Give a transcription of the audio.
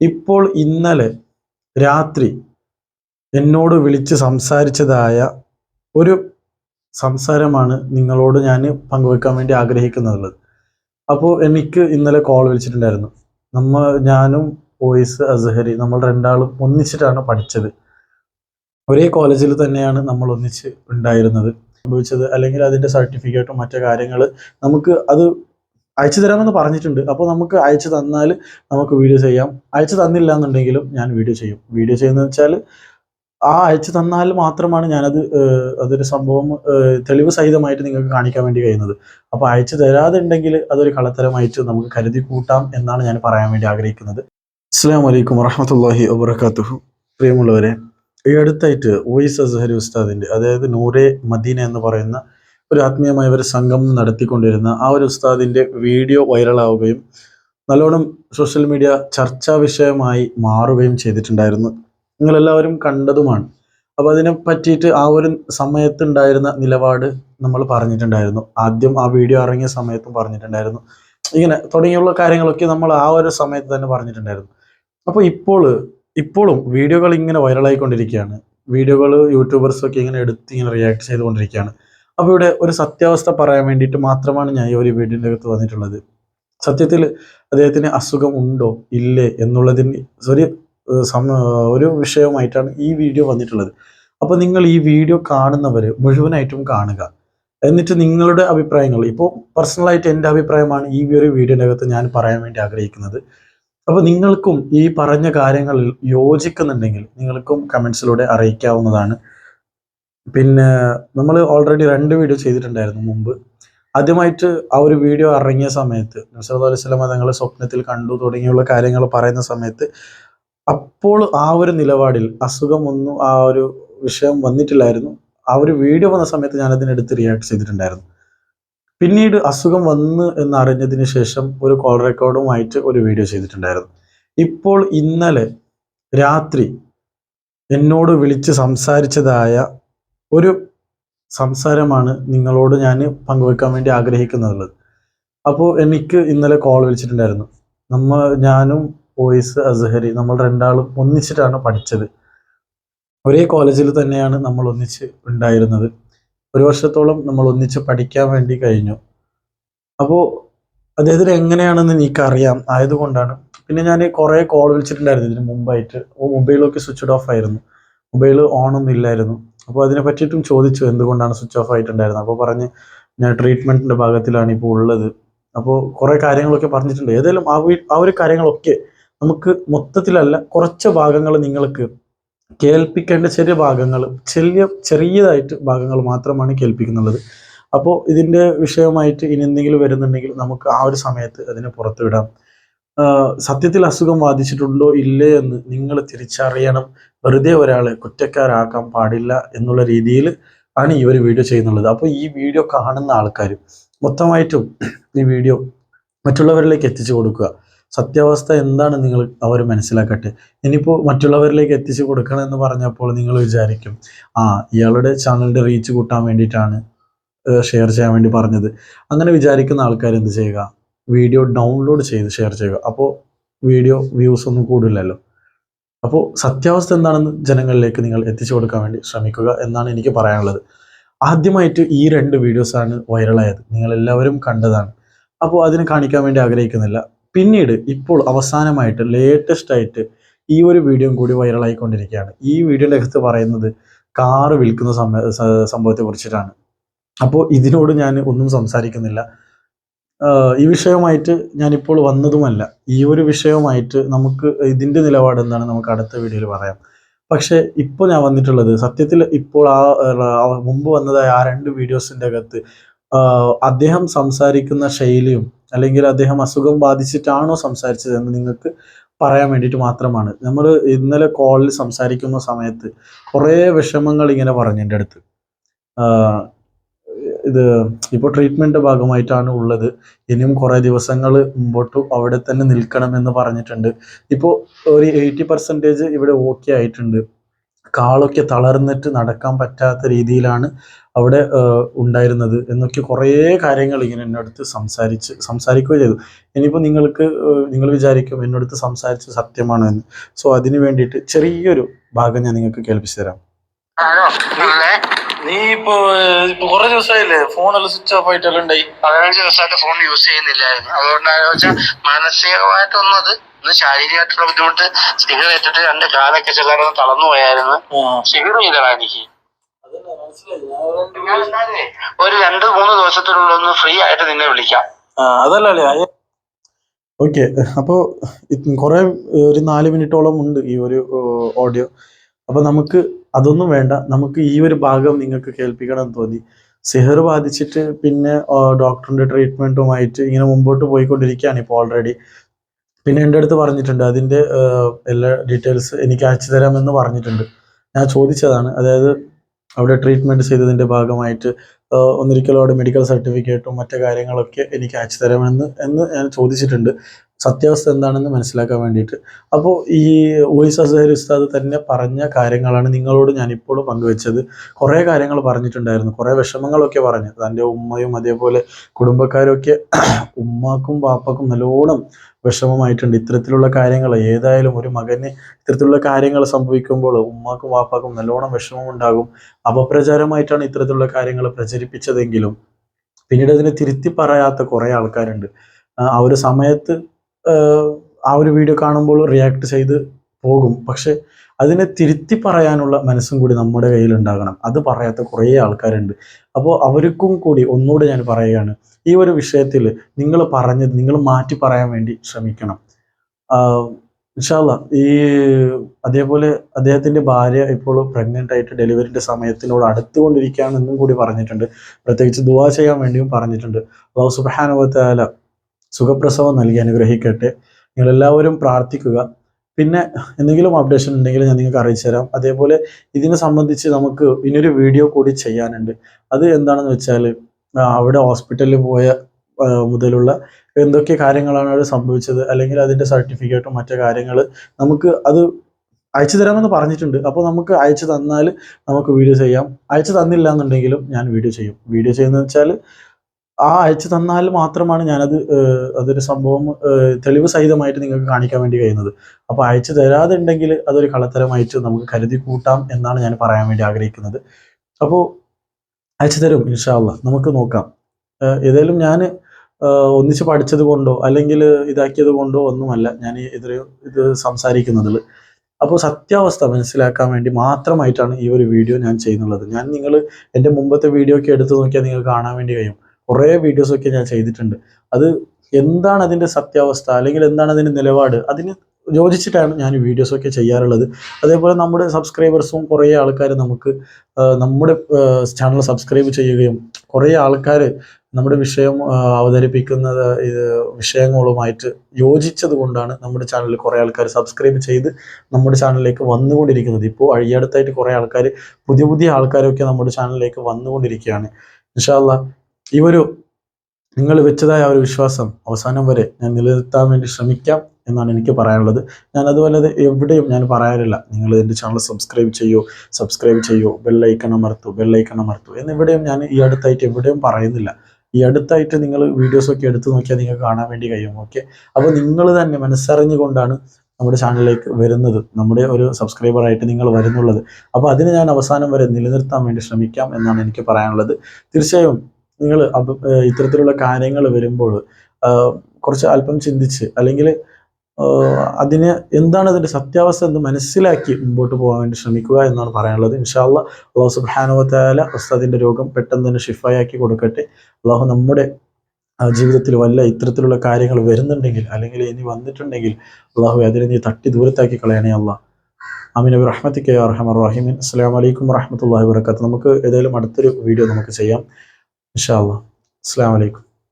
ഇപ്പോൾ ഇന്നലെ രാത്രി എന്നോട് വിളിച്ച് സംസാരിച്ചതായ ഒരു സംസാരമാണ് നിങ്ങളോട് ഞാൻ പങ്കുവെക്കാൻ വേണ്ടി ആഗ്രഹിക്കുന്നത് അപ്പോൾ എനിക്ക് ഇന്നലെ കോൾ വിളിച്ചിട്ടുണ്ടായിരുന്നു. നമ്മ ഞാനും വോയിസ് അസഹരി നമ്മൾ രണ്ടാളും ഒന്നിച്ചിട്ടാണ് പഠിച്ചത്. ഒരേ കോളേജിൽ തന്നെയാണ് നമ്മൾ ഒന്നിച്ച് ഉണ്ടായിരുന്നത്. സംഭവിച്ചത് അല്ലെങ്കിൽ അതിന്റെ സർട്ടിഫിക്കറ്റും മറ്റു കാര്യങ്ങൾ നമുക്ക് അത് അയച്ചു തരാമെന്ന് പറഞ്ഞിട്ടുണ്ട്. അപ്പോൾ നമുക്ക് അയച്ചു തന്നാൽ നമുക്ക് വീഡിയോ ചെയ്യാം. അയച്ചു തന്നില്ല എന്നുണ്ടെങ്കിലും ഞാൻ വീഡിയോ ചെയ്യും. വീഡിയോ ചെയ്യുന്നത് വെച്ചാൽ ആ അയച്ചു തന്നാൽ മാത്രമാണ് ഞാനത് അതൊരു സംഭവം തെളിവ് സഹിതമായിട്ട് നിങ്ങൾക്ക് കാണിക്കാൻ വേണ്ടി കഴിയുന്നത്. അപ്പോൾ അയച്ചു തരാതെ ഉണ്ടെങ്കിൽ അതൊരു കള്ളത്തരമായിട്ട് നമുക്ക് കരുതി കൂട്ടാം എന്നാണ് ഞാൻ പറയാൻ വേണ്ടി ആഗ്രഹിക്കുന്നത്. അസ്സാം വലൈക്കും വറഹമത്തല്ലാഹി വബർക്കാത്തുഹു പ്രിയമുള്ളവരെ ഈ അടുത്തായിട്ട് വോയിസ് അസഹരി ഉസ്താദിന്റെ അതായത് നൂറെ മദീന എന്ന് പറയുന്ന ഒരു ആത്മീയമായ ഒരു സംഘം നടത്തിക്കൊണ്ടിരുന്ന ആ ഒരു ഉസ്താദിന്റെ വീഡിയോ വൈറലാവുകയും നല്ലോണം സോഷ്യൽ മീഡിയ ചർച്ചാ വിഷയമായി മാറുകയും ചെയ്തിട്ടുണ്ടായിരുന്നു. നിങ്ങളെല്ലാവരും കണ്ടതുമാണ്. അപ്പോൾ അതിനെ പറ്റിയിട്ട് ആ ഒരു സമയത്തുണ്ടായിരുന്ന നിലപാട് നമ്മൾ പറഞ്ഞിട്ടുണ്ടായിരുന്നു. ആദ്യം ആ വീഡിയോ ഇറങ്ങിയ സമയത്തും പറഞ്ഞിട്ടുണ്ടായിരുന്നു. ഇങ്ങനെ തുടങ്ങിയുള്ള കാര്യങ്ങളൊക്കെ നമ്മൾ ആ ഒരു സമയത്ത് തന്നെ പറഞ്ഞിട്ടുണ്ടായിരുന്നു. അപ്പോൾ ഇപ്പോൾ ഇപ്പോഴും വീഡിയോകൾ ഇങ്ങനെ വൈറലായിക്കൊണ്ടിരിക്കുകയാണ്. വീഡിയോകൾ യൂട്യൂബേഴ്സൊക്കെ ഇങ്ങനെ എടുത്ത് ഇങ്ങനെ റിയാക്ട് ചെയ്തുകൊണ്ടിരിക്കുകയാണ്. അപ്പോൾ ഇവിടെ ഒരു സത്യാവസ്ഥ പറയാൻ വേണ്ടിയിട്ട് മാത്രമാണ് ഞാൻ ഈ ഒരു വീടിന്റെ അകത്ത് വന്നിട്ടുള്ളത്. സത്യത്തിൽ അദ്ദേഹത്തിന് അസുഖം ഉണ്ടോ? ഇല്ലേ? എന്നുള്ളതിന് ഒരു ഒരു വിഷയമായിട്ടാണ് ഈ വീഡിയോ വന്നിട്ടുള്ളത്. അപ്പോൾ നിങ്ങൾ ഈ വീഡിയോ കാണുന്നവർ മുഴുവനായിട്ടും കാണുക. എന്നിട്ട് നിങ്ങളുടെ അഭിപ്രായങ്ങൾ ഇപ്പോൾ പേഴ്സണലായിട്ട് എന്റെ അഭിപ്രായമാണ് ഈ ഒരു വീഡിയോന്റെ അകത്ത് ഞാൻ പറയാൻ വേണ്ടി ആഗ്രഹിക്കുന്നത്. അപ്പോൾ നിങ്ങൾക്കും ഈ പറഞ്ഞ കാര്യങ്ങളിൽ യോജിക്കുന്നുണ്ടെങ്കിൽ നിങ്ങൾക്കും കമൻസിലൂടെ അറിയിക്കാവുന്നതാണ്. പിന്നെ നമ്മൾ ഓൾറെഡി രണ്ട് വീഡിയോ ചെയ്തിട്ടുണ്ടായിരുന്നു മുമ്പ്. ആദ്യമായിട്ട് ആ ഒരു വീഡിയോ ഇറങ്ങിയ സമയത്ത് നസറത് അലൈഹി തങ്ങളെ സ്വപ്നത്തിൽ കണ്ടു തുടങ്ങിയുള്ള കാര്യങ്ങൾ പറയുന്ന സമയത്ത് അപ്പോൾ ആ ഒരു നിലപാടിൽ അസുഖമൊന്നും ആ ഒരു വിഷയം വന്നിട്ടില്ലായിരുന്നു. ആ ഒരു വീഡിയോ വന്ന സമയത്ത് ഞാൻ അതിനെടുത്ത് റിയാക്ട് ചെയ്തിട്ടുണ്ടായിരുന്നു. പിന്നീട് അസുഖം വന്ന് എന്ന് അറിഞ്ഞതിന് ശേഷം ഒരു കോൾ റെക്കോർഡുമായിട്ട് ഒരു വീഡിയോ ചെയ്തിട്ടുണ്ടായിരുന്നു. ഇപ്പോൾ ഇന്നലെ രാത്രി എന്നോട് വിളിച്ച് സംസാരിച്ചതായ ഒരു സംസാരമാണ് നിങ്ങളോട് ഞാൻ പങ്കുവെക്കാൻ വേണ്ടി ആഗ്രഹിക്കുന്നത് അപ്പോൾ എനിക്ക് ഇന്നലെ കോൾ വിളിച്ചിട്ടുണ്ടായിരുന്നു. നമ്മ ഞാനും വോയിസ് അസഹരി നമ്മൾ രണ്ടാളും ഒന്നിച്ചിട്ടാണ് പഠിച്ചത്. ഒരേ കോളേജിൽ തന്നെയാണ് നമ്മൾ ഒന്നിച്ച് ഉണ്ടായിരുന്നത്. ഒരു വർഷത്തോളം നമ്മൾ ഒന്നിച്ച് പഠിക്കാൻ വേണ്ടി കഴിഞ്ഞു. അപ്പോൾ അദ്ദേഹത്തിന് എങ്ങനെയാണെന്ന് എനിക്കറിയാം. ആയതുകൊണ്ടാണ്. പിന്നെ ഞാൻ കുറേ കോൾ വിളിച്ചിട്ടുണ്ടായിരുന്നു ഇതിന് മുമ്പായിട്ട്. അപ്പോൾ മൊബൈലൊക്കെ സ്വിച്ച് ഓഫ് ആയിരുന്നു. മൊബൈൽ ഓൺ ഒന്നും ഇല്ലായിരുന്നു. അപ്പോൾ അതിനെ പറ്റിയിട്ടും ചോദിച്ചു എന്തുകൊണ്ടാണ് സ്വിച്ച് ഓഫ് ആയിട്ടുണ്ടായിരുന്നത്. അപ്പോൾ പറഞ്ഞ് ഞാൻ ട്രീറ്റ്മെന്റിന്റെ ഭാഗത്തിലാണ് ഇപ്പോൾ ഉള്ളത്. അപ്പോൾ കുറേ കാര്യങ്ങളൊക്കെ പറഞ്ഞിട്ടുണ്ട്. ഏതായാലും ആ ആ ഒരു കാര്യങ്ങളൊക്കെ നമുക്ക് മൊത്തത്തിലല്ല കുറച്ച് ഭാഗങ്ങൾ നിങ്ങൾക്ക് കേൾപ്പിക്കേണ്ട ചെറിയ ഭാഗങ്ങൾ ചെറിയ ചെറിയതായിട്ട് ഭാഗങ്ങൾ മാത്രമാണ് കേൾപ്പിക്കുന്നുള്ളത്. അപ്പോൾ ഇതിന്റെ വിഷയമായിട്ട് ഇനി എന്തെങ്കിലും വരുന്നുണ്ടെങ്കിൽ നമുക്ക് ആ ഒരു സമയത്ത് അതിനെ പുറത്തുവിടാം. സത്യത്തിൽ അസുഖം ബാധിച്ചിട്ടുണ്ടോ ഇല്ലേ എന്ന് നിങ്ങൾ തിരിച്ചറിയണം. വെറുതെ ഒരാളെ കുറ്റക്കാരാക്കാൻ പാടില്ല എന്നുള്ള രീതിയിൽ ആണ് ഈ ഒരു വീഡിയോ ചെയ്യുന്നുള്ളത്. അപ്പോൾ ഈ വീഡിയോ കാണുന്ന ആൾക്കാർ മൊത്തമായിട്ടും ഈ വീഡിയോ മറ്റുള്ളവരിലേക്ക് എത്തിച്ചു കൊടുക്കുക. സത്യാവസ്ഥ എന്താണ് നിങ്ങൾ അവർ മനസ്സിലാക്കട്ടെ. ഇനിയിപ്പോൾ മറ്റുള്ളവരിലേക്ക് എത്തിച്ചു കൊടുക്കണം എന്ന് പറഞ്ഞപ്പോൾ നിങ്ങൾ വിചാരിക്കും ആ ഇയാളുടെ ചാനലിന്റെ റീച്ച് കൂട്ടാൻ വേണ്ടിയിട്ടാണ് ഷെയർ ചെയ്യാൻ വേണ്ടി പറഞ്ഞത്. അങ്ങനെ വിചാരിക്കുന്ന ആൾക്കാർ എന്ത് ചെയ്യുക? വീഡിയോ ഡൗൺലോഡ് ചെയ്ത് ഷെയർ ചെയ്യുക. അപ്പോൾ വീഡിയോ വ്യൂസ് ഒന്നും കൂടില്ലല്ലോ. അപ്പോൾ സത്യാവസ്ഥ എന്താണെന്ന് ജനങ്ങളിലേക്ക് നിങ്ങൾ എത്തിച്ചു കൊടുക്കാൻ വേണ്ടി ശ്രമിക്കുക എന്നാണ് എനിക്ക് പറയാനുള്ളത്. ആദ്യമായിട്ട് ഈ രണ്ട് വീഡിയോസാണ് വൈറലായത് നിങ്ങൾ എല്ലാവരും കണ്ടതാണ്. അപ്പോൾ അതിന് കാണിക്കാൻ വേണ്ടി ആഗ്രഹിക്കുന്നില്ല. പിന്നീട് ഇപ്പോൾ അവസാനമായിട്ട് ലേറ്റസ്റ്റ് ആയിട്ട് ഈ ഒരു വീഡിയോയും കൂടി വൈറലായിക്കൊണ്ടിരിക്കുകയാണ് ഈ വീഡിയോയുടെ അകത്ത് പറയുന്നത് കാറ് വിൽക്കുന്ന സംഭവത്തെ കുറിച്ചിട്ടാണ്. അപ്പോൾ ഇതിനോട് ഞാൻ ഒന്നും സംസാരിക്കുന്നില്ല. ഈ വിഷയവുമായിട്ട് ഞാനിപ്പോൾ വന്നതുമല്ല. ഈ ഒരു വിഷയവുമായിട്ട് നമുക്ക് ഇതിന്റെ നിലപാട് എന്താണ് നമുക്ക് അടുത്ത വീഡിയോയിൽ പറയാം. പക്ഷേ ഇപ്പോൾ ഞാൻ വന്നിട്ടുള്ളത് സത്യത്തിൽ ഇപ്പോൾ ആ മുമ്പ് വന്നതായ ആ രണ്ട് വീഡിയോസിന്റെ അകത്ത് അദ്ദേഹം സംസാരിക്കുന്ന ശൈലിയും അല്ലെങ്കിൽ അദ്ദേഹം അസുഖം ബാധിച്ചിട്ടാണോ സംസാരിച്ചത് എന്ന് നിങ്ങൾക്ക് പറയാൻ വേണ്ടിയിട്ട് മാത്രമാണ്. നമ്മൾ ഇന്നലെ കോളിൽ സംസാരിക്കുന്ന സമയത്ത് കുറേ വിഷമങ്ങൾ ഇങ്ങനെ പറഞ്ഞു എന്റെ അടുത്ത്. ഇത് ഇപ്പോൾ ട്രീറ്റ്മെന്റ് ഭാഗമായിട്ടാണ് ഉള്ളത്. ഇനിയും കുറേ ദിവസങ്ങൾ മുമ്പോട്ട് അവിടെ തന്നെ നിൽക്കണം എന്ന് പറഞ്ഞിട്ടുണ്ട്. ഇപ്പോൾ ഒരു എയ്റ്റി പെർസെന്റേജ് ഇവിടെ ഓക്കെ ആയിട്ടുണ്ട്. കാളൊക്കെ തളർന്നിട്ട് നടക്കാൻ പറ്റാത്ത രീതിയിലാണ് അവിടെ ഉണ്ടായിരുന്നത് എന്നൊക്കെ കുറേ കാര്യങ്ങൾ ഇങ്ങനെ എന്നോടത്ത് സംസാരിച്ച് സംസാരിക്കുകയും ചെയ്തു. ഇനിയിപ്പോൾ നിങ്ങൾക്ക് നിങ്ങൾ വിചാരിക്കും എന്നോടത്ത് സംസാരിച്ച് സത്യമാണോ എന്ന്. സോ അതിന് വേണ്ടിയിട്ട് ചെറിയൊരു ഭാഗം ഞാൻ നിങ്ങൾക്ക് കേൾപ്പിച്ചു തരാം. നീ ഇപ്പൊ ഇപ്പൊ കുറെ ദിവസമായില്ലേ ഫോണെല്ലാം സ്വിച്ച് ഓഫ് ആയിട്ടെല്ലാം ഉണ്ടായി. പതിനഞ്ച് ദിവസമായിട്ട് ഫോൺ യൂസ് ചെയ്യുന്നില്ലായിരുന്നു. അതുകൊണ്ടാണെന്ന് വെച്ചാൽ മാനസികമായിട്ടൊന്നത് ഒന്ന് ശാരീരികമായിട്ടുള്ള ബുദ്ധിമുട്ട് സിഗർ ഏറ്റിട്ട് രണ്ട് കാലൊക്കെ ചെല്ലാറൊന്ന് തളർന്നു പോയായിരുന്നു. സിഗർ ചെയ്തടാ എനിക്ക്. ഒരു രണ്ട് മൂന്ന് ദിവസത്തിനുള്ളിൽ ഒന്ന് ഫ്രീ ആയിട്ട് നിന്നെ വിളിക്കാം. അതല്ല ഓക്കെ അപ്പോൾ കുറേ ഒരു നാല് മിനിറ്റോളം ഉണ്ട് ഈ ഒരു ഓഡിയോ. അപ്പോൾ നമുക്ക് അതൊന്നും വേണ്ട. നമുക്ക് ഈ ഒരു ഭാഗം നിങ്ങൾക്ക് കേൾപ്പിക്കണം എന്ന് തോന്നി. സിഹർ ബാധിച്ചിട്ട് പിന്നെ ഡോക്ടറിന്റെ ട്രീറ്റ്മെന്റുമായിട്ട് ഇങ്ങനെ മുമ്പോട്ട് പോയിക്കൊണ്ടിരിക്കുകയാണ് ഇപ്പോൾ ഓൾറെഡി പിന്നെ എന്റെ അടുത്ത് പറഞ്ഞിട്ടുണ്ട്. അതിന്റെ എല്ലാ ഡീറ്റെയിൽസ് എനിക്ക് അയച്ചു തരാമെന്ന് പറഞ്ഞിട്ടുണ്ട്. ഞാൻ ചോദിച്ചതാണ്. അതായത് അവിടെ ട്രീറ്റ്മെന്റ് ചെയ്തതിന്റെ ഭാഗമായിട്ട് ഒന്നിരിക്കലും മെഡിക്കൽ സർട്ടിഫിക്കറ്റും മറ്റു കാര്യങ്ങളൊക്കെ എനിക്ക് അയച്ചു തരാമെന്ന് എന്ന് ഞാൻ ചോദിച്ചിട്ടുണ്ട്. സത്യാവസ്ഥ എന്താണെന്ന് മനസ്സിലാക്കാൻ വേണ്ടിയിട്ട്. അപ്പോൾ ഈ വോയിസ് അസഹർ ഉസ്താദ് തന്നെ പറഞ്ഞ കാര്യങ്ങളാണ് നിങ്ങളോട് ഞാൻ ഇപ്പോൾ പങ്കുവെച്ചത്. കുറേ കാര്യങ്ങൾ പറഞ്ഞിട്ടുണ്ടായിരുന്നു. കുറേ വിഷമങ്ങളൊക്കെ പറഞ്ഞു. തന്റെ ഉമ്മയും അതേപോലെ കുടുംബക്കാരൊക്കെ ഉമ്മാക്കും പാപ്പക്കും നല്ലോണം വിഷമമായിട്ടുണ്ട്. ഇത്തരത്തിലുള്ള കാര്യങ്ങൾ ഏതായാലും ഒരു മകന് ഇത്തരത്തിലുള്ള കാര്യങ്ങൾ സംഭവിക്കുമ്പോൾ ഉമ്മാക്കും വാപ്പാക്കും നല്ലോണം വിഷമം ഉണ്ടാകും അപപ്രചാരമായിട്ടാണ് ഇത്തരത്തിലുള്ള കാര്യങ്ങൾ പ്രചരിപ്പിച്ചതെങ്കിലും പിന്നീട് അതിനെ തിരുത്തി പറയാത്ത കുറേ ആൾക്കാരുണ്ട്. ആ ഒരു സമയത്ത് ആ ഒരു വീഡിയോ കാണുമ്പോൾ റിയാക്ട് ചെയ്ത് പോകും. പക്ഷെ അതിനെ തിരുത്തി പറയാനുള്ള മനസ്സും കൂടി നമ്മുടെ കയ്യിൽ ഉണ്ടാകണം അത് പറയാത്ത കുറേ ആൾക്കാരുണ്ട്. അപ്പോൾ അവർക്കും കൂടി ഒന്നുകൂടി ഞാൻ പറയുകയാണ്. ഈ ഒരു വിഷയത്തിൽ നിങ്ങൾ പറഞ്ഞത് നിങ്ങൾ മാറ്റി പറയാൻ വേണ്ടി ശ്രമിക്കണം. ഇൻഷാല്ല ഈ അതേപോലെ അദ്ദേഹത്തിന്റെ ഭാര്യ ഇപ്പോൾ പ്രഗ്നന്റ് ആയിട്ട് ഡെലിവറിന്റെ സമയത്തിനോട് അടുത്തുകൊണ്ടിരിക്കുകയാണെന്നും കൂടി പറഞ്ഞിട്ടുണ്ട്. പ്രത്യേകിച്ച് ദുവാ ചെയ്യാൻ വേണ്ടിയും പറഞ്ഞിട്ടുണ്ട്. അള്ളാഹു സുബാനുവത്താല സുഖപ്രസവം നൽകി അനുഗ്രഹിക്കട്ടെ. നിങ്ങളെല്ലാവരും പ്രാർത്ഥിക്കുക. പിന്നെ എന്തെങ്കിലും അപ്ഡേഷൻ ഉണ്ടെങ്കിൽ ഞാൻ നിങ്ങൾക്ക് അറിയിച്ചു തരാം. അതേപോലെ ഇതിനെ സംബന്ധിച്ച് നമുക്ക് ഇനിയൊരു വീഡിയോ കൂടി ചെയ്യാനുണ്ട്. അത് എന്താണെന്ന് വെച്ചാൽ അവിടെ ഹോസ്പിറ്റലിൽ പോയ മുതലുള്ള എന്തൊക്കെ കാര്യങ്ങളാണ് അവിടെ സംഭവിച്ചത് അല്ലെങ്കിൽ അതിന്റെ സർട്ടിഫിക്കറ്റും മറ്റു കാര്യങ്ങൾ നമുക്ക് അത് അയച്ചു തരാമെന്ന് പറഞ്ഞിട്ടുണ്ട്. അപ്പോൾ നമുക്ക് അയച്ചു തന്നാൽ നമുക്ക് വീഡിയോ ചെയ്യാം. അയച്ചു തന്നില്ല എന്നുണ്ടെങ്കിലും ഞാൻ വീഡിയോ ചെയ്യും. വീഡിയോ ചെയ്യുന്നത് വെച്ചാൽ ആ അയച്ചു തന്നാൽ മാത്രമാണ് ഞാനത് അതൊരു സംഭവം തെളിവ് സഹിതമായിട്ട് നിങ്ങൾക്ക് കാണിക്കാൻ വേണ്ടി കഴിയുന്നത്. അപ്പോൾ അയച്ചു തരാതെ ഉണ്ടെങ്കിൽ അതൊരു കള്ളത്തരമായിട്ട് നമുക്ക് കരുതി കൂട്ടാം എന്നാണ് ഞാൻ പറയാൻ വേണ്ടി ആഗ്രഹിക്കുന്നത്. അപ്പോൾ അയച്ചു തരും ഇൻഷാല്ല നമുക്ക് നോക്കാം. ഏതായാലും ഞാൻ ഒന്നിച്ച് പഠിച്ചത് കൊണ്ടോ അല്ലെങ്കിൽ ഇതാക്കിയത് കൊണ്ടോ ഒന്നുമല്ല. ഞാൻ ഇത്രയും ഇത് ഇത് സംസാരിക്കുന്നതിൽ അപ്പോൾ സത്യാവസ്ഥ മനസ്സിലാക്കാൻ വേണ്ടി മാത്രമായിട്ടാണ് ഈ ഒരു വീഡിയോ ഞാൻ ചെയ്യുന്നുള്ളത്. ഞാൻ നിങ്ങൾ എന്റെ മുമ്പത്തെ വീഡിയോ ഒക്കെ എടുത്തു നോക്കിയാൽ നിങ്ങൾക്ക് കാണാൻ വേണ്ടി കഴിയും. കുറേ വീഡിയോസ് ഒക്കെ ഞാൻ ചെയ്തിട്ടുണ്ട്. അത് എന്താണ് അതിന്റെ സത്യാവസ്ഥ? അല്ലെങ്കിൽ എന്താണ് അതിന്റെ നിലപാട്? അതിന് യോജിച്ചിട്ടാണ് ഞാൻ വീഡിയോസ് ഒക്കെ ചെയ്യാറുള്ളത്. അതേപോലെ നമ്മുടെ സബ്സ്ക്രൈബേഴ്സും കുറേ ആൾക്കാർ നമുക്ക് നമ്മുടെ ചാനൽ സബ്സ്ക്രൈബ് ചെയ്യുകയും കുറേ ആൾക്കാർ നമ്മുടെ വിഷയം അവതരിപ്പിക്കുന്ന വിഷയങ്ങളുമായിട്ട് യോജിച്ചത് കൊണ്ടാണ് നമ്മുടെ ചാനലിൽ കുറേ ആൾക്കാർ സബ്സ്ക്രൈബ് ചെയ്ത് നമ്മുടെ ചാനലിലേക്ക് വന്നുകൊണ്ടിരിക്കുന്നത്. ഇപ്പോൾ അഴിയടുത്തായിട്ട് കുറേ ആൾക്കാർ പുതിയ പുതിയ ആൾക്കാരൊക്കെ നമ്മുടെ ചാനലിലേക്ക് വന്നുകൊണ്ടിരിക്കുകയാണ്. ഇൻഷാല്ല ഈ ഒരു നിങ്ങൾ വെച്ചതായ ഒരു വിശ്വാസം അവസാനം വരെ ഞാൻ നിലനിർത്താൻ വേണ്ടി ശ്രമിക്കാം എന്നാണ് എനിക്ക് പറയാനുള്ളത്. ഞാൻ അതുപോലെ എവിടെയും ഞാൻ പറയാറില്ല. നിങ്ങൾ എന്റെ ചാനൽ സബ്സ്ക്രൈബ് ചെയ്യൂ സബ്സ്ക്രൈബ് ചെയ്യൂ ബെല്ലൈക്കൺ അമർത്തു ബെല്ലൈക്കൺ അമർത്തു എന്നിവിടെയും ഞാൻ ഈ അടുത്തായിട്ട് എവിടെയും പറയുന്നില്ല. ഈ അടുത്തായിട്ട് നിങ്ങൾ വീഡിയോസൊക്കെ എടുത്തു നോക്കിയാൽ നിങ്ങൾക്ക് കാണാൻ വേണ്ടി കഴിയും ഓക്കെ അപ്പോൾ നിങ്ങൾ തന്നെ മനസ്സറിഞ്ഞുകൊണ്ടാണ് നമ്മുടെ ചാനലിലേക്ക് വരുന്നത്. നമ്മുടെ ഒരു സബ്സ്ക്രൈബറായിട്ട് നിങ്ങൾ വരുന്നുള്ളത്. അപ്പോൾ അതിന് ഞാൻ അവസാനം വരെ നിലനിർത്താൻ വേണ്ടി ശ്രമിക്കാം എന്നാണ് എനിക്ക് പറയാനുള്ളത്. തീർച്ചയായും നിങ്ങൾ ഇത്തരത്തിലുള്ള കാര്യങ്ങൾ വരുമ്പോൾ കുറച്ച് അല്പം ചിന്തിച്ച് അല്ലെങ്കിൽ അതിന് എന്താണ് അതിന്റെ സത്യാവസ്ഥ എന്ന് മനസ്സിലാക്കി മുമ്പോട്ട് പോകാൻ വേണ്ടി ശ്രമിക്കുക എന്നാണ് പറയാനുള്ളത്. ഇൻഷാല്ല അള്ളാഹു സുബാനുവത്തായ ഉസ്താദിന്റെ രോഗം പെട്ടെന്ന് തന്നെ ഷിഫായാക്കി കൊടുക്കട്ടെ. അള്ളാഹു നമ്മുടെ ജീവിതത്തിൽ വല്ല ഇത്തരത്തിലുള്ള കാര്യങ്ങൾ വരുന്നുണ്ടെങ്കിൽ അല്ലെങ്കിൽ ഇനി വന്നിട്ടുണ്ടെങ്കിൽ അള്ളാഹു അതിനെ നീ തട്ടി ദൂരത്താക്കി കളയണേ അള്ളാഹ് അമീൻ അബി റഹ്മത്തിക്ക് അർഹമർ റഹീമിൻ. അസ്സാം വലൈക്കും വറഹമത്തല്ലാഹി വർക്കാത്ത് നമുക്ക് ഏതായാലും അടുത്തൊരു വീഡിയോ നമുക്ക് ചെയ്യാം. ഇൻഷാ അള്ളാഹ് അസ്സാം വലൈക്കും